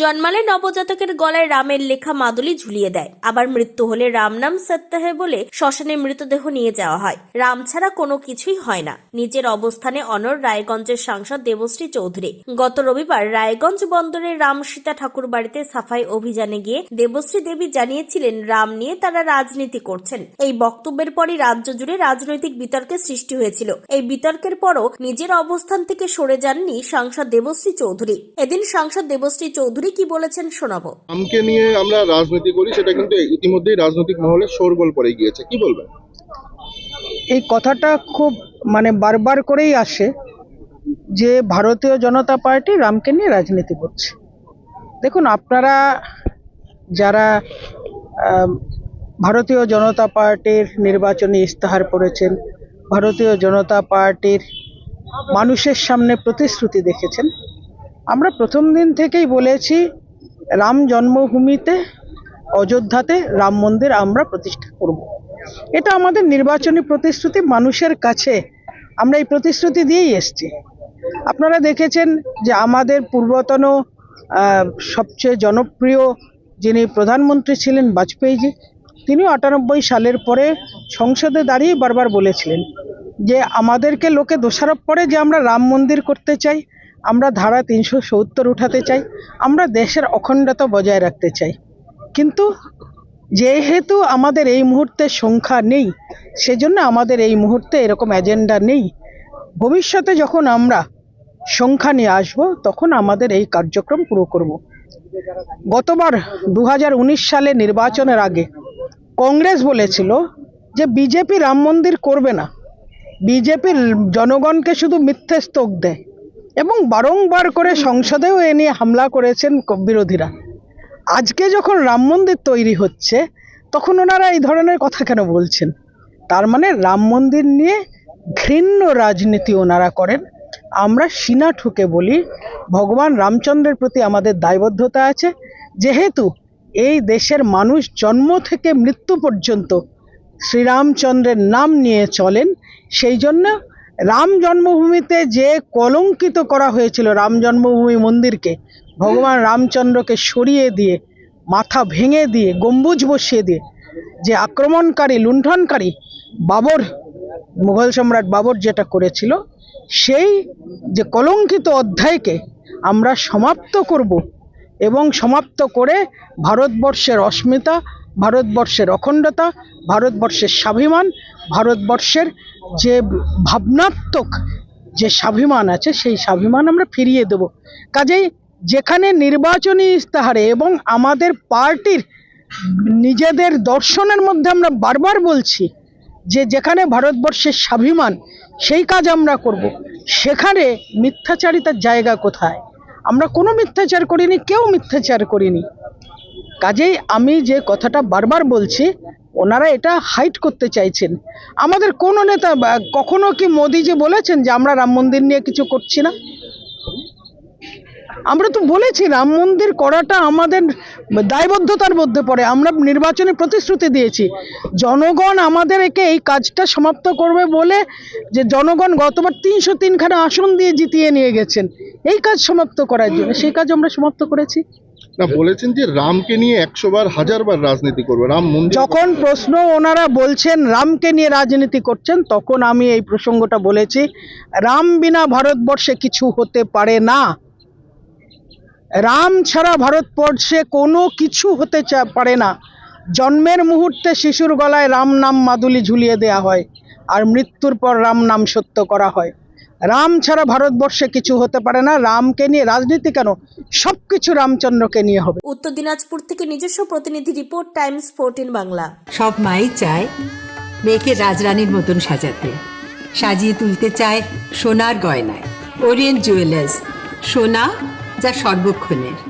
জন্মালে নবজাতকের গলায় রামের লেখা মাদুলি ঝুলিয়ে দেয়। আবার মৃত্যু হলে রাম নাম সত্য হে বলে শ্মশানে মৃতদেহ নিয়ে যাওয়া হয়। রাম ছাড়া কোনো কিছুই হয় না। নিজের অবস্থানে অনর রায়গঞ্জের সাংসদ দেবশ্রী চৌধুরী। গত রবিবার রায়গঞ্জ বন্দরের রাম সীতা ঠাকুর বাড়িতে সাফাই অভিযানে গিয়ে দেবশ্রী দেবী জানিয়েছিলেন, রাম নিয়ে তারা রাজনীতি করছেন। এই বক্তব্যের পরই রাজ্য জুড়ে রাজনৈতিক বিতর্কের সৃষ্টি হয়েছিল। এই বিতর্কের পরও নিজের অবস্থান থেকে সরে যাননি সাংসদ দেবশ্রী চৌধুরী। এদিন সাংসদ দেবশ্রী চৌধুরী কি বলেছেন শোনাবো। আমকে নিয়ে আমরা রাজনীতি করি সেটা কিন্তু ইতিমধ্যেই রাজনৈতিক মহলে শোরগোল পড়ে গিয়েছে। কি বলবেন? এই কথাটা খুব মানে বারবার করেই আসে যে ভারতীয় জনতা পার্টি রামকে নিয়ে রাজনীতি করছে। দেখুন আপনারা যারা ভারতীয় জনতা পার্টির নির্বাচনী ইস্তাহার পড়েছেন ভারতীয় জনতা পার্টির মানুষের সামনে প্রতিশ্রুতি দেখেছেন আমরা প্রথম দিন থেকেই বলেছি, রাম জন্মভূমিতে, অযোধ্যাতে রাম মন্দির আমরা প্রতিষ্ঠা করব। এটা আমাদের নির্বাচনী প্রতিশ্রুতি, মানুষের কাছে। আমরা এই প্রতিশ্রুতি দিয়েই এসছি। আপনারা দেখেছেন যে আমাদের পূর্বতন সবচেয়ে জনপ্রিয় যিনি প্রধানমন্ত্রী ছিলেন বাজপেয়ীজি তিনিও আটানব্বই সালের পরে সংসদে দাঁড়িয়ে বারবার বলেছিলেন যে, আমাদেরকে লোকে দোষারোপ করে যে আমরা রাম মন্দির করতে চাই। আমরা ধারা তিনশো সত্তর উঠাতে চাই, আমরা দেশের অখণ্ডতা বজায় রাখতে চাই। কিন্তু যেহেতু আমাদের এই মুহূর্তে সংখ্যা নেই, সেজন্য আমাদের এই মুহূর্তে এরকম এজেন্ডা নেই। ভবিষ্যতে যখন আমরা সংখ্যা নিয়ে আসব, তখন আমাদের এই কার্যক্রম পুরো করব। গতবার দু হাজার উনিশ সালে নির্বাচনের আগে কংগ্রেস বলেছিল যে বিজেপি রাম মন্দির করবে না। বিজেপির জনগণকে শুধু মিথ্যে স্তোক দেয়। এবং বারংবার করে সংসদেও এ নিয়ে হামলা করেছেন বিরোধীরা। আজকে যখন রাম মন্দির তৈরি হচ্ছে, তখন ওনারা এই ধরনের কথা কেন বলছেন? তার মানে রাম মন্দির নিয়ে ঘৃণ্য রাজনীতি ওনারা করেন। আমরা সিনা ঠুকে বলি, ভগবান রামচন্দ্রের প্রতি আমাদের দায়বদ্ধতা আছে। যেহেতু এই দেশের মানুষ জন্ম থেকে মৃত্যু পর্যন্ত শ্রীরামচন্দ্রের নাম নিয়ে চলেন, সেই জন্য রাম জন্মভূমিতে যে কলঙ্কিত করা হয়েছিল রাম জন্মভূমি মন্দিরকে, ভগবান রামচন্দ্রকে সরিয়ে দিয়ে, মাথা ভেঙে দিয়ে, গম্বুজ বসিয়ে দিয়ে, যে আক্রমণকারী, লুণ্ঠনকারী বাবর, মুঘল সম্রাট বাবর যেটা করেছিল, সেই যে কলঙ্কিত অধ্যায়কে আমরা সমাপ্ত করব এবং সমাপ্ত করে ভারতবর্ষের অস্মিতা, ভারতবর্ষের অখণ্ডতা, ভারতবর্ষের স্বাভিমান, ভারতবর্ষের যে ভাবনাত্মক যে স্বাভিমান আছে, সেই স্বাভিমান আমরা ফিরিয়ে দেব। কাজেই যেখানে নির্বাচনী ইস্তাহারে এবং আমাদের পার্টির নিজেদের দর্শনের মধ্যে আমরা বারবার বলছি যে যেখানে ভারতবর্ষের স্বাভিমান, সেই কাজ আমরা করব। সেখানে মিথ্যাচারিতার জায়গা কোথায়? আমরা কোনো মিথ্যাচার করিনি, কেউ মিথ্যাচার করিনি। কাজেই আমি যে কথাটা বারবার বলছি ওনারা এটা হাইট করতে চাইছেন। আমাদের কোনো নেতা কখনো কি মোদিজি বলেছেন যে আমরা রাম মন্দির নিয়ে কিছু করছি না? আমরা তো বলেছি, রাম মন্দির করাটা আমাদের দায়বদ্ধতার মধ্যে পড়ে। আমরা নির্বাচনে প্রতিশ্রুতি দিয়েছি। জনগণ আমাদের একে এই কাজটা সমাপ্ত করবে বলে যে জনগণ গতবার তিনশো তিনখানা আসন দিয়ে জিতিয়ে নিয়ে গেছেন। এই কাজ সমাপ্ত করার জন্য, সেই কাজ আমরা সমাপ্ত করেছি। না বলেছেন যে রামকে নিয়ে একশো বার হাজার বার রাজনীতি করবে। রাম মন্দির যখন প্রশ্ন ওনারা বলছেন রামকে নিয়ে রাজনীতি করছেন তখন আমি এই প্রসঙ্গটা বলেছি রাম বিনা ভারতবর্ষে কিছু হতে পারে না। রাম ছাড়া ভারতবর্ষে কোনো কিছু হতে পারে না। জন্মের মুহূর্তে শিশুর গলায় রাম নাম মাদুলি ঝুলিয়ে দেয়া হয় আর মৃত্যুর পর রাম নাম সত্য করা হয়। রাম ছাড়া ভারতবর্ষে কিছু হতে পারে না। রামকে নিয়ে রাজনীতি কেন? সবকিছু রামচন্দ্রকে নিয়ে হবে। উত্তর দিনাজপুর থেকে নিজস্ব প্রতিনিধি রিপোর্ট, টাইমস ফোরটিন বাংলা। সব মাই চায় মেয়েকে রাজরানীর মতন সাজাতে। সাজিয়ে তুলতে চায় সোনার গয়নায়। ওরিয়েন্ট জুয়েলার্স, সোনা যা সর্বক্ষণের।